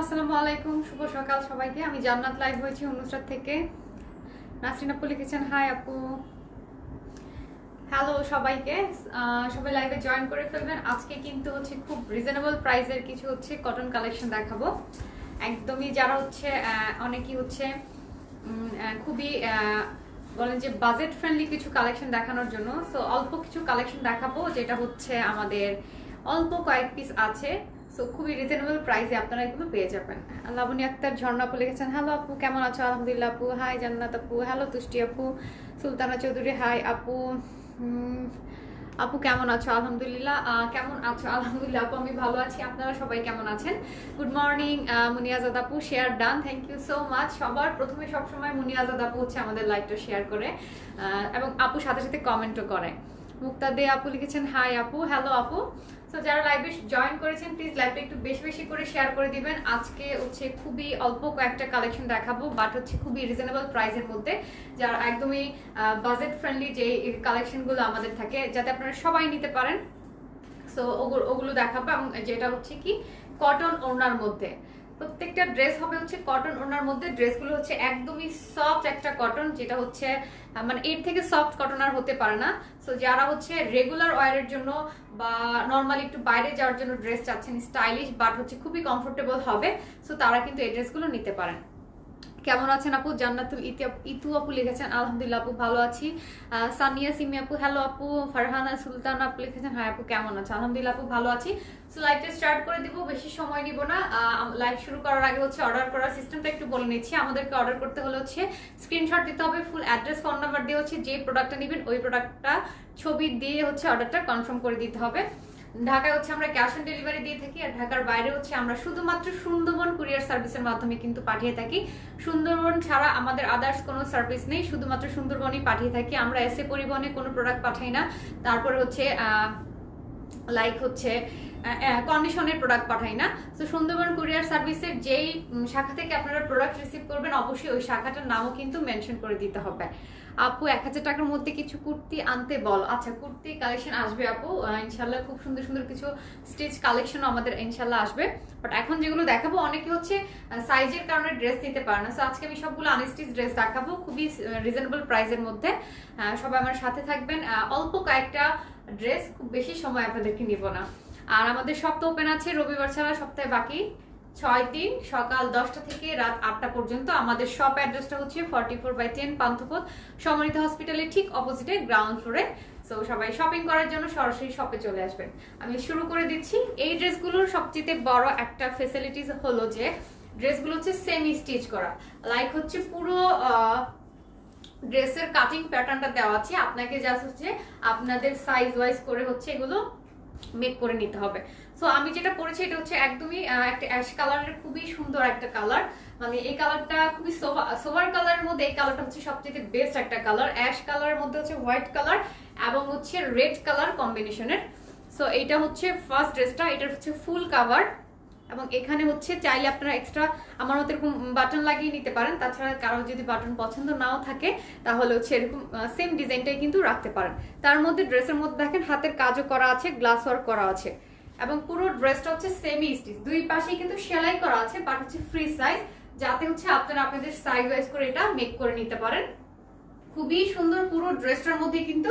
আসসালামু আলাইকুম, শুভ সকাল সবাইকে। আমি জান্নাত লাইভ হয়েছি অনুষ্ঠান থেকে। নাসরিন আপু লিখেছেন, হাই আপু। হ্যালো সবাইকে। সবাই লাইভে জয়েন করে ফেলবেন। আজকে কিন্তু হচ্ছে খুব রিজনেবল প্রাইসের কিছু হচ্ছে কটন কালেকশন দেখাবো। একদমই যারা হচ্ছে অনেকেই হচ্ছে খুবই বলেন যে বাজেট ফ্রেন্ডলি কিছু কালেকশন দেখানোর জন্য। সো অল্প কিছু কালেকশন দেখাবো, যেটা হচ্ছে আমাদের অল্প কয়েক পিস আছে। সো খুবই রিজনেবল প্রাইসে আপনারা এগুলো পেয়ে যাবেন। লাবণী আক্তার ঝর্ণা আপু লিখেছেন হ্যালো আপু, কেমন আছো? আলহামদুলিল্লাহ আপু। হাই জান্নাত আপু। হ্যালো তুষ্টি আপু। সুলতানা চৌধুরী হাই আপু। আপু কেমন আছো? আলহামদুলিল্লাহ কেমন আছো? আলহামদুলিল্লাহ আপু, আমি ভালো আছি। আপনারা সবাই কেমন আছেন? গুড মর্নিং মুনিয়াজাদ আপু share done thank you so much সবার প্রথমে সবসময় মুনিয়াজাদ আপু হচ্ছে আমাদের লাইভটা শেয়ার করে এবং আপু সাথে সাথে কমেন্টও করে। মুক্তা দে আপু লিখেছেন হাই আপু হ্যালো আপু। তো যারা লাইভে জয়েন করেছেন প্লিজ লাইভটা একটু বেশি বেশি করে শেয়ার করে দিবেন। আজকে হচ্ছে খুবই অল্প কয়েকটা কালেকশন দেখাবো বাট হচ্ছে খুবই রিজনেবল প্রাইসের মধ্যে, যারা একদমই বাজেট ফ্রেন্ডলি যে কালেকশনগুলো আমাদের থাকে, যাতে আপনারা সবাই নিতে পারেন। সো ওগুলো দেখাবো এবং যেটা হচ্ছে কি কটন ওড়নার মধ্যে। প্রত্যেকটা ড্রেস হবে হচ্ছে কটন ওনার মধ্যে ড্রেসগুলো হচ্ছে একদমই সফট একটা কটন যেটা হচ্ছে মানে এর থেকে সফট কটন আর হতে পারে না। সো যারা হচ্ছে রেগুলার ওয়ারের জন্য বা নর্মালি একটু বাইরে যাওয়ার জন্য ড্রেস চাচ্ছেন স্টাইলিশ বাট হচ্ছে খুবই কমফোর্টেবল হবে সো তারা কিন্তু এই ড্রেসগুলো নিতে পারেন। কেমন আছেন আপু? জান্নাতুল ইতি- আপু লিখেছেন, আলহামদুলিল্লাহ আপু ভালো আছি। সানিয়া সিমি আপু হ্যালো আপু। ফারহানা সুলতান আপু লিখেছেন হ্যাঁ আপু, কেমন আছে আলহামদুলিল্লাহ আপু ভালো আছি। সো লাইভটা স্টার্ট করে দিব, বেশি সময় নিব না। লাইভ শুরু করার আগে হচ্ছে অর্ডার করার সিস্টেমটা একটু বলে নিচ্ছি। আমাদেরকে অর্ডার করতে হলে হচ্ছে স্ক্রিনশট দিতে হবে ফুল অ্যাড্রেস ফোন নাম্বার দিয়ে হচ্ছে যে প্রোডাক্টটা নেবেন, ওই প্রোডাক্টটা ছবি দিয়ে হচ্ছে অর্ডারটা কনফার্ম করে দিতে হবে। ঢাকায় হচ্ছে আমরা ক্যাশ অন ডেলিভারি দিয়ে থাকি আর ঢাকার বাইরে হচ্ছে আমরা শুধুমাত্র সুন্দরবন কুরিয়ার সার্ভিসের মাধ্যমে কিন্তু পাঠিয়ে থাকি। সুন্দরবন ছাড়া আমাদের আদার্স কোনো সার্ভিস নেই, শুধুমাত্র সুন্দরবনই পাঠিয়ে থাকি। আমরা এসে পরিবহনে কোনো প্রোডাক্ট পাঠাই না। তারপরে হচ্ছে লাইক হচ্ছে কন্ডিশনের প্রোডাক্ট পাঠাই না। তো সুন্দরবন কুরিয়ার সার্ভিসের যেই শাখা থেকে আপনারা প্রোডাক্ট রিসিভ করবেন, অবশ্যই ওই শাখাটার নামও কিন্তু মেনশন করে দিতে হবে। আপু, এক হাজার টাকার মধ্যে কিছু কুর্তি আনতে বল। আচ্ছা কুর্তি কালেকশন আসবে আপু। ইনশাল্লাহ খুব সুন্দর সুন্দর কিছু স্টিচ কালেকশনও আমাদের ইনশাল্লাহ আসবে। বাট এখন যেগুলো দেখাবো, অনেকে হচ্ছে সাইজের কারণে ড্রেস নিতে পারে না। সো আজকে আমি সবগুলো আনস্টিচ ড্রেস দেখাবো খুবই রিজনেবল প্রাইসের মধ্যে। সবাই আমার সাথে থাকবেন। অল্প কয়েকটা ড্রেস খুব বেশি সময় আপনাদেরকে নিব না। আর আমাদের সপ্তাহ ওপেন আছে, রবিবার ছাড়া সপ্তাহে বাকি। ছয় দিন সকাল দশটা থেকে রাত আটটা পর্যন্ত আমাদের শপ অ্যাড্রেসটা হচ্ছে forty four by ten Panthapath Samorita হসপিটালের ঠিক অপোজিটে গ্রাউন্ড ফ্লোরে সো সবাই শপিং করার জন্য সরাসরি শপে চলে আসবেন। আমি শুরু করে দিচ্ছি। এই ড্রেসগুলোর সবচেয়ে বড় একটা ফেসিলিটিস হলো যে, ড্রেসগুলো হচ্ছে সেমি স্টিচ করা। লাইক হচ্ছে পুরো ড্রেসের কাটিং প্যাটার্নটা দেওয়া আছে। আপনাকে জাস্ট হচ্ছে আপনাদের সাইজ ওয়াইজ করে হচ্ছে এগুলো মেক করে নিতে হবে। সো আমি যেটা পরেছি, এটা হচ্ছে একদমই একটা অ্যাশ কালারের খুবই সুন্দর একটা কালার। মানে এই কালারটা খুবই সোভার কালারের মধ্যে এই কালারটা হচ্ছে সবচেয়ে বেস্ট একটা কালার। অ্যাশ কালারের মধ্যে হচ্ছে হোয়াইট কালার এবং হচ্ছে রেড কালার কম্বিনেশনের। সো এইটা হচ্ছে ফার্স্ট ড্রেসটা এটা হচ্ছে ফুল কাভার এবং এখানে হচ্ছে চাইলে আপনারা এক্সট্রা আমার মতো এরকম বাটন লাগিয়ে নিতে পারেন। তাছাড়া কারও যদি বাটন পছন্দ নাও থাকে, তাহলে হচ্ছে এরকম সেম ডিজাইনটাই কিন্তু রাখতে পারেন। তার মধ্যে ড্রেসের মধ্যে দেখেন, হাতের কাজও করা আছে গ্লাস ওয়ার্ক করা আছে। এবং পুরো ড্রেসটা হচ্ছে সেমি স্টিচ দুই পাশেই কিন্তু সেলাই করা আছে বাট হচ্ছে ফ্রি সাইজ যাতে হচ্ছে আপনারা আপনাদের সাইজ ওয়াইজ করে এটা মেক করে নিতে পারেন। খুবই সুন্দর পুরো ড্রেসটার মধ্যে কিন্তু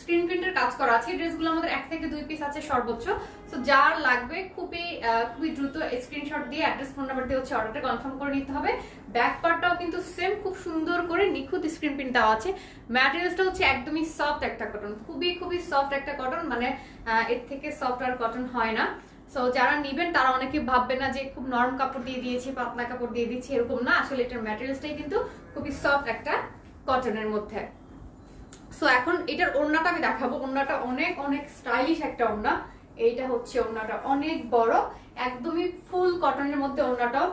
স্ক্রিন প্রিন্টের কাজ করা আছে। ড্রেসগুলো আমাদের এক থেকে দুই পিস আছে সর্বোচ্চ। তো যার লাগবে খুবই খুবই দ্রুত স্ক্রিনশট দিয়ে অ্যাড্রেস ফোন নাম্বার দিয়ে হচ্ছে অর্ডারটা কনফার্ম করে নিতে হবে। ব্যাক পার্টটাও কিন্তু সেম খুব সুন্দর করে নিখুঁত স্ক্রিন প্রিন্ট দেওয়া আছে। ম্যাটেরিয়ালসটা হচ্ছে একদমই সফট একটা কটন খুবই খুবই সফট একটা কটন মানে এর থেকে সফট আর কটন হয় না। সো যারা নিবেন, তারা অনেকে ভাববে না যে খুব নরম কাপড় দিয়ে দিয়েছি, পাতলা কাপড় দিয়ে দিচ্ছি এরকম না। আসলে এটার ম্যাটেরিয়ালসটাই কিন্তু খুবই সফট একটা কটনের মধ্যে। সো এখন এটার ওড়নাটা আমি দেখাবো। ওড়নাটা অনেক অনেক স্টাইলিশ একটা ওড়না। এইটা হচ্ছে ওড়নাটা অনেক বড়, একদমই ফুল কটনের মধ্যে ওড়নাটাও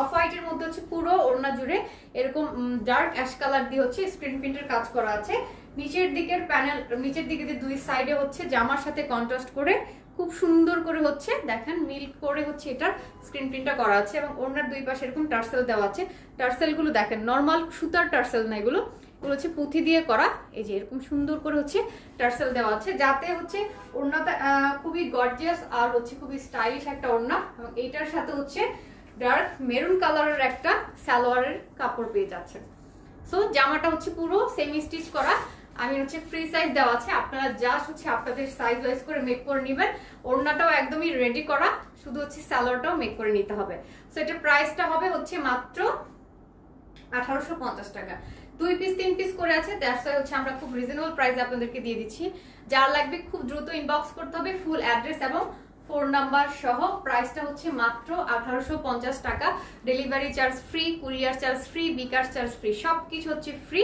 অফ হোয়াইটের মধ্যে হচ্ছে পুরো ওড়না জুড়ে এরকম ডার্ক অ্যাশ কালার দিয়ে হচ্ছে স্ক্রিন প্রিন্টের কাজ করা আছে। নিচের দিকের প্যানেল নিচের দিকে দুই সাইডে হচ্ছে জামার সাথে কন্ট্রাস্ট করে খুব সুন্দর করে হচ্ছে, দেখেন মিল্ক করে হচ্ছে এটার স্ক্রিন প্রিন্টটা করা আছে এবং ওড়নার দুই পাশে এরকম টার্সেল দেওয়া আছে। টার্সেলগুলো দেখেন নর্মাল সুতার টার্সেল না এগুলো। এগুলো হচ্ছে পুঁথি দিয়ে করা। এই যে এরকম সুন্দর করে হচ্ছে টার্সেল দেওয়া আছে, যাতে হচ্ছে ওড়নাটা খুবই গর্জিয়াস আর হচ্ছে খুবই স্টাইলিশ একটা ওড়না এবং এইটার সাথে হচ্ছে ডার্ক মেরুন কালারের একটা সালোয়ারের কাপড় পেয়ে যাচ্ছেন। সো জামাটা হচ্ছে পুরো সেমি স্টিচ করা। আমি হচ্ছে ফ্রি সাইজ দেওয়া আছে, আপনারা জাস্ট হচ্ছে আপনাদের সাইজ ওয়াইজ করে মেক করে নেবেন। ওড়নাটাও একদমই রেডি করা, শুধু হচ্ছে সালোয়ারটাও মেক করে নিতে হবে। সো এটা প্রাইসটা হবে হচ্ছে মাত্র আঠারোশো পঞ্চাশ টাকা। দুই পিস তিন পিস করে আছে। দ্যাটস হচ্ছে আমরা খুব রিজনেবল প্রাইসে আপনাদেরকে দিয়ে দিচ্ছি। যার লাগবে খুব দ্রুত ইনবক্স করতে হবে ফুল অ্যাড্রেস এবং ফোন নাম্বার সহ। প্রাইসটা হচ্ছে মাত্র আঠারোশো পঞ্চাশ টাকা। Delivery charge free courier charge free bKash charge free সব কিছু হচ্ছে ফ্রি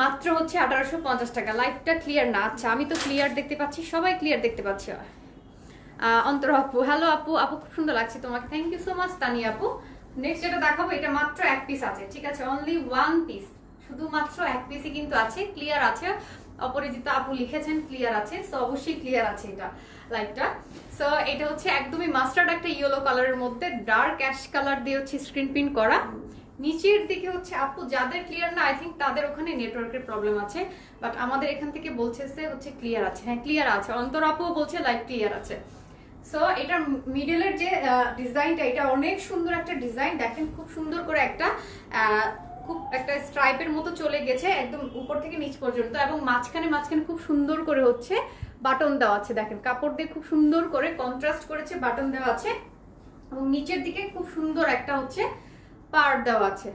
মাত্র হচ্ছে আঠারোশো পঞ্চাশ টাকা। লাইফটা ক্লিয়ার না। আচ্ছা আমি তো ক্লিয়ার দেখতে পাচ্ছি। সবাই ক্লিয়ার দেখতে পাচ্ছি। অন্তর আপু হ্যালো আপু। আপু, খুব সুন্দর লাগছে তোমাকে। Thank you so much Tani আপু। নেক্সট যেটা দেখাবো, এটা মাত্র এক পিস আছে, ঠিক আছে? অনলি ওয়ান পিস শুধুমাত্র এক পিসই কিন্তু আছে ক্লিয়ার আছে। অপরাজিতা আপু লিখেছেন ক্লিয়ার আছে। সো অবশ্যই ক্লিয়ার আছে এটা লাইটটা সো এটা হচ্ছে একদমই মাস্টার্ড একটা ইয়েলো কালারের মধ্যে ডার্ক অ্যাশ কালার দিয়ে হচ্ছে স্ক্রিন প্রিন্ট করা। নিচের দিকে হচ্ছে আপু, যাদের ক্লিয়ার না আই থিঙ্ক তাদের ওখানে নেটওয়ার্কের প্রবলেম আছে। বাট আমাদের এখান থেকে বলছে হচ্ছে ক্লিয়ার আছে। হ্যাঁ ক্লিয়ার আছে। অন্তর আপুও বলছে লাইট ক্লিয়ার আছে। সো এটার মিডলের যে ডিজাইনটা এটা অনেক সুন্দর একটা ডিজাইন দেখেন, খুব সুন্দর করে একটা খুব একটা স্ট্রাইপের মতো চলে গেছে, একদম উপর থেকে নিচ পর্যন্ত এবং মাঝখানে মাঝখানে খুব সুন্দর করে হচ্ছে বাটন দেওয়া আছে। দেখেন, কাপড় দিয়ে খুব সুন্দর করে কন্ট্রাস্ট করেছে বাটন দেওয়া আছে এবং নিচের দিকে খুব সুন্দর একটা হচ্ছে পার দেওয়া আছে।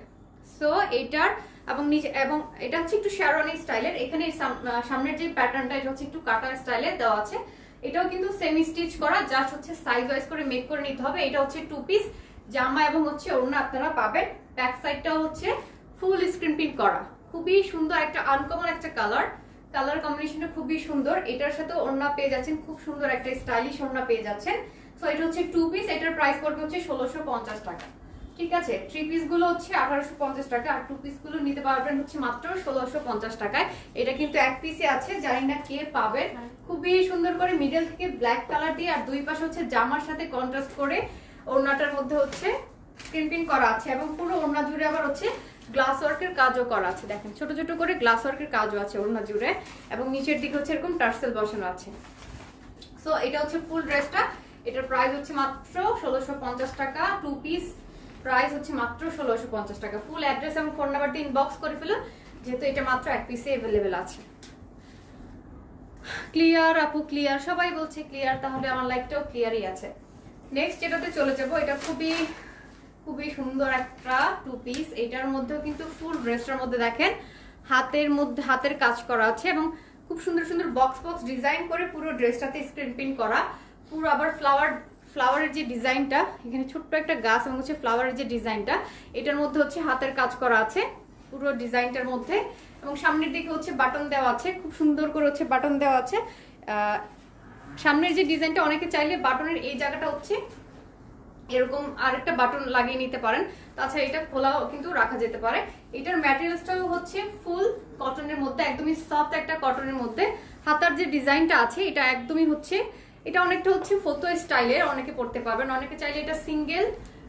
সো এটার এবং নিচে, এবং এটা হচ্ছে একটু শ্যারনি স্টাইলের এখানে সাম- সামনের যে প্যাটার্নটা এটা হচ্ছে একটু কাটার স্টাইলের দেওয়া আছে। এটাও কিন্তু সেমি স্টিচ করা জাস্ট হচ্ছে সাইজ ওয়াইজ করে মেক করে নিতে হবে। এটা হচ্ছে টু পিস জামা এবং হচ্ছে ওড়না আপনারা পাবেন। ব্যাক সাইডটাও হচ্ছে ফুল স্ক্রিন প্রিন্ট করা। খুবই সুন্দর একটা আনকমন একটা কালার কালার কম্বিনেশনটা খুবই সুন্দর। এটার সাথে ওড়না পেয়ে যাচ্ছেন। খুব সুন্দর একটা স্টাইলিশ ওড়না পেয়ে যাচ্ছেন। সো এটা হচ্ছে টু পিস এটার প্রাইস পড়বে হচ্ছে ষোলোশো টাকা। ঠিক আছে? থ্রি পিসগুলো হচ্ছে আঠারোশো পঞ্চাশ টাকা আর টু পিসগুলো নিতে পারবেন হচ্ছে মাত্র ষোলোশো পঞ্চাশ টাকায়। এটা কিন্তু এক পিসে আছে জানি না কে পাবেন খুবই সুন্দর করে মিডল থেকে ব্ল্যাক কালার দিয়ে আর দুই পাশে হচ্ছে জামার সাথে কন্ট্রাস্ট করে ওড়নাটার মধ্যে হচ্ছে স্ক্রিন প্রিন্ট করা আছে এবং পুরো ওড়না জুড়ে আবার হচ্ছে গ্লাস ওয়ার্কের কাজও করা আছে। দেখেন ছোট ছোট করে গ্লাস ওয়ার্কের কাজও আছে ওড়না জুড়ে এবং নিচের দিকে হচ্ছে এরকম টার্সেল বসানো আছে। সো এটা হচ্ছে ফুল ড্রেসটা এটার প্রাইস হচ্ছে মাত্র ষোলোশো পঞ্চাশ টাকা টু পিস প্রাইস হচ্ছে মাত্র ষোলোশো পঞ্চাশ টাকা। ফুল অ্যাড্রেস এবং ফোন নাম্বার দিয়ে ইনবক্স করে ফেলুন যেহেতু এটা মাত্র এক পিসে অ্যাভেলেবেল আছে। ক্লিয়ার আপু ক্লিয়ার সবাই বলছে ক্লিয়ার তাহলে আমার লাইফটাও ক্লিয়ারই আছে। নেক্সট যেটাতে চলে যাব, এটা খুবই খুবই সুন্দর একটা টু পিস এটার মধ্যেও কিন্তু ফুল ড্রেসটার মধ্যে দেখেন, হাতের মধ্যে, হাতের কাজ করা আছে এবং খুব সুন্দর সুন্দর বক্স বক্স ডিজাইন করে পুরো ড্রেসটাতে স্ক্রিন প্রিন্ট করা। পুরো আবার ফ্লাওয়ার ফ্লাওয়ারের যে ডিজাইনটা, এখানে ছোট্ট একটা গাছ এবং হচ্ছে ফ্লাওয়ারের যে ডিজাইনটা, এটার মধ্যে হচ্ছে হাতের কাজ করা আছে, পুরো ডিজাইনটার মধ্যে। এবং সামনের দিকে হচ্ছে বাটন দেওয়া আছে, খুব সুন্দর করে হচ্ছে বাটন দেওয়া আছে। সামনের যে ডিজাইনটা, অনেকে চাইলে বাটনের এই জায়গাটা হচ্ছে এরকম আরেকটা বাটন লাগিয়ে নিতে পারেন। তাছাড়া এটা খোলাও কিন্তু রাখা যেতে পারে। এটার ম্যাটেরিয়ালসটাও হচ্ছে ফুল কটনের মধ্যে, একদমই সফট একটা কটনের মধ্যে। হাতার যে ডিজাইনটা আছে, এটা একদমই হচ্ছে এটা অনেকটা হচ্ছে ফটো স্টাইলের, অনেকে পড়তে পারবেন, অনেকে চাইলে এটা সিঙ্গেল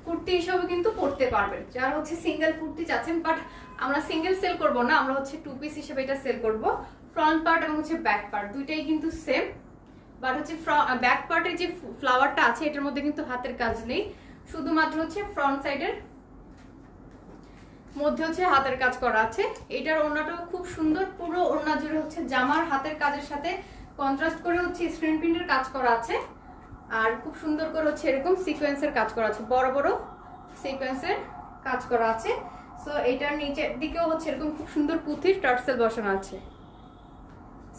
কুর্তি হিসাবে কিন্তু পড়তে পারবেন। যারা হচ্ছে সিঙ্গেল কুর্তি চাচ্ছেন বাট আমরা সিঙ্গেল সেল করব না, আমরা হচ্ছে টু পিস হিসেবে এটা সেল করব। ফ্রন্ট পার্ট এবং হচ্ছে ব্যাক পার্ট দুইটাই কিন্তু সেম বাট হচ্ছে ব্যাক পার্টের যে ফ্লাওয়ারটা আছে, এটার মধ্যে কিন্তু হাতের কাজ নেই। শুধুমাত্র হচ্ছে ফ্রন্ট সাইডের মধ্যে হচ্ছে হাতের কাজ করা আছে। এটার ওড়নাটাও খুব সুন্দর, পুরো ওড়না জুড়ে হচ্ছে জামার হাতের কাজের সাথে কন্ট্রাস্ট করে হচ্ছে স্ক্রিন প্রিন্টের কাজ করা আছে। আর খুব সুন্দর করে হচ্ছে এরকম সিকোয়েন্সের কাজ করা আছে। বড় বড় সিকোয়েন্সের কাজ করা আছে। সো এটার নিচের দিকেও হচ্ছে এরকম খুব সুন্দর পুঁথির টার্সেল বসানো আছে।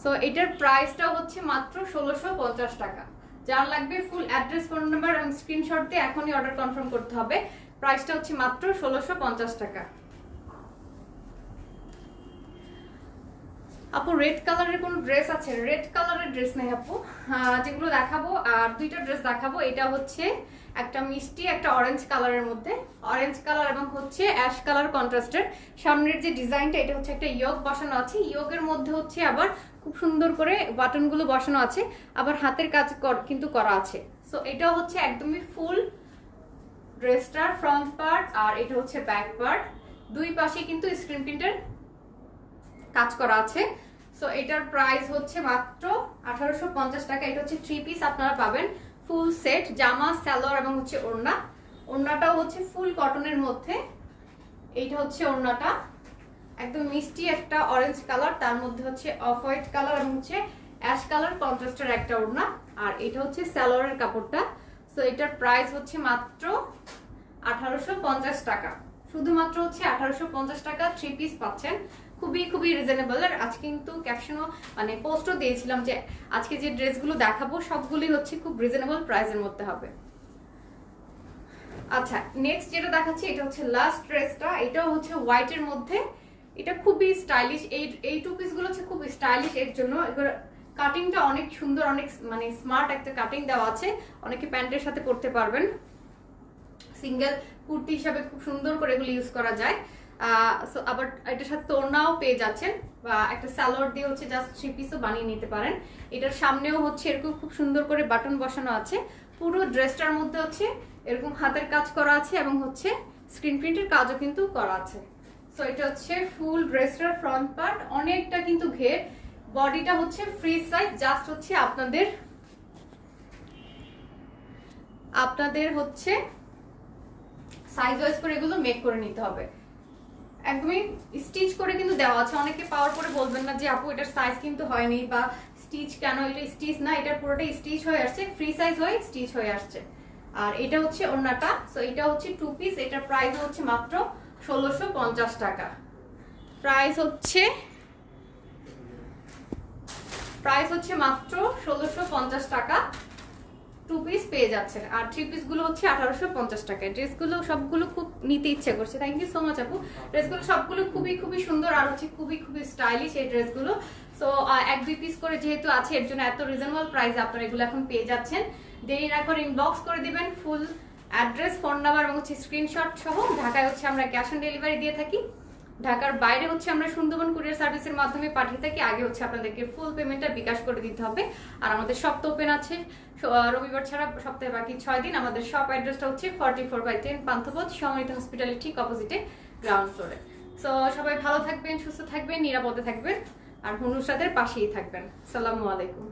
সো এটার প্রাইসটা হচ্ছে মাত্র ষোলোশো পঞ্চাশ টাকা। যার লাগবে ফুল অ্যাড্রেস ফোন নাম্বার এবং স্ক্রিনশট দিয়ে এখনই অর্ডার কনফার্ম করতে হবে। প্রাইসটা হচ্ছে মাত্র ষোলোশো পঞ্চাশ টাকা। আপু রেড কালারের কোনো ড্রেস আছে? রেড কালারের ড্রেস নেই আপু। যেগুলো দেখাবো, আর দুইটা ড্রেস দেখাবো। এটা হচ্ছে একটা মিষ্টি, একটা অরেঞ্জ কালারের মধ্যে। অরেঞ্জ কালার এবং হচ্ছে অ্যাশ কালার কন্ট্রাস্টের সামনের যে ডিজাইনটা এটা হচ্ছে একটা ইয়োগ বসানো আছে। ইয়োগের মধ্যে হচ্ছে আবার খুব সুন্দর করে বাটনগুলো বসানো আছে। আবার হাতের কাজ কিন্তু করা আছে। সো এটা হচ্ছে একদমই ফুল ড্রেসটার ফ্রন্ট পার্ট আর এটা হচ্ছে ব্যাক পার্ট দুই পাশে কিন্তু স্ক্রিন প্রিন্টের কাজ করা আছে। সো এটার প্রাইস হচ্ছে মাত্র আঠারোশো পঞ্চাশ টাকা। এটা হচ্ছে থ্রি পিস আপনারা পাবেন। ফুল সেট জামা স্যালোয়ার এবং হচ্ছে ওড়না। ওড়নাটাও হচ্ছে ফুল কটনের মধ্যে। এইটা হচ্ছে ওড়নাটা। একদম মিষ্টি একটা অরেঞ্জ কালার তার মধ্যে হচ্ছে অফ হোয়াইট কালার এবং হচ্ছে অ্যাশ কালার কন্ট্রাস্টের একটা ওড়না। আর এটা হচ্ছে স্যালোয়ারের কাপড়টা। সো এটার প্রাইস হচ্ছে মাত্র আঠারোশো পঞ্চাশ টাকা। শুধুমাত্র হচ্ছে আঠারোশো পঞ্চাশ টাকা থ্রি পিস পাচ্ছেন। খুবই খুবই রিজনেবল আর আজকে কিন্তু ক্যাপশনও মানে পোস্টও দিয়েছিলাম যে আজকে যে ড্রেসগুলো দেখাবো, সবগুলি হচ্ছে খুব রিজনেবল প্রাইসের মধ্যে হবে। আচ্ছা নেক্সট যেটা দেখাচ্ছি, এটা হচ্ছে লাস্ট ড্রেসটা এটাও হচ্ছে হোয়াইটের মধ্যে। এটা খুবই স্টাইলিশ এই এই টু পিসগুলো হচ্ছে খুব স্টাইলিশ এর জন্য। এগুলো কাটিংটা অনেক সুন্দর, অনেক মানে স্মার্ট একটা কাটিং দেওয়া আছে। অনেকে প্যান্টের সাথে পরতে পারবেন। সিঙ্গেল কুর্তি হিসাবে খুব সুন্দর করে এগুলো ইউজ করা যায়। আবার এটার সাথে তোড়নাও পেয়ে যাচ্ছেন। বা একটা স্যালোয়ার দিয়ে হচ্ছে জাস্ট থ্রি পিসও বানিয়ে নিতে পারেন। এটার সামনেও হচ্ছে এরকম খুব সুন্দর করে বাটন বসানো আছে। পুরো ড্রেসটার মধ্যে হচ্ছে এরকম হাতের কাজ করা আছে এবং হচ্ছে স্ক্রিন প্রিন্টের কাজও কিন্তু করা আছে। সো এটা হচ্ছে ফুল ড্রেসটার ফ্রন্ট পার্ট অনেকটা কিন্তু ঘের। বডিটা হচ্ছে ফ্রি সাইজ জাস্ট হচ্ছে আপনাদের আপনাদের হচ্ছে সাইজ ওয়াইজ করে এগুলো মেক করে নিতে হবে। একদমই স্টিচ করে কিন্তু দেওয়া আছে। অনেকে পাওয়ার পরে বলবেন না যে, আপু, এটার সাইজ কিন্তু হয়নি বা স্টিচ কেন? এটা স্টিচ না, এটার পুরোটাই স্টিচ হয়ে আসছে ফ্রি সাইজ হয়ে স্টিচ হয়ে আসছে। আর এটা হচ্ছে ওড়নাটা সো এটা হচ্ছে টু পিস এটার প্রাইস হচ্ছে মাত্র ষোলোশো পঞ্চাশ টাকা। প্রাইস হচ্ছে প্রাইস হচ্ছে মাত্র ষোলোশো পঞ্চাশ টাকা। টু পিস পেয়ে যাচ্ছেন। আর থ্রি পিসগুলো হচ্ছে আঠারোশো পঞ্চাশ টাকায়। ড্রেসগুলো সবগুলো খুব নিতে ইচ্ছে করছে। থ্যাংক ইউ সো মাচ আপু। ড্রেসগুলো সবগুলো খুবই খুবই সুন্দর আর হচ্ছে খুবই খুবই স্টাইলিশ এই ড্রেসগুলো সো এক, দুই পিস করে যেহেতু আছে, এর জন্য এত রিজনেবল প্রাইস আপনারা এগুলো এখন পেয়ে যাচ্ছেন। দেরি না করে ইনবক্স করে দিবেন ফুল অ্যাড্রেস ফোন নাম্বার এবং হচ্ছে স্ক্রিনশট সহ। ঢাকায় হচ্ছে আমরা ক্যাশ অন ডেলিভারি দিয়ে থাকি। ঢাকার বাইরে হচ্ছে আমরা সুন্দরবন কুরিয়ার সার্ভিসের মাধ্যমে পাঠিয়ে থাকি। আগে হচ্ছে আপনাদেরকে ফুল পেমেন্টটা বিকাশ করে দিতে হবে। আর আমাদের শপ তো ওপেন আছে রবিবার ছাড়া সপ্তাহে বাকি ছয় দিন আমাদের শপ অ্যাড্রেসটা হচ্ছে forty four by ten Panthapath Samorita হসপিটালের ঠিক অপোজিটে গ্রাউন্ড ফ্লোরে সো সবাই ভালো থাকবেন, সুস্থ থাকবেন, নিরাপদে থাকবেন। আর হনুসাদের পাশেই থাকবেন। সালামু আলাইকুম।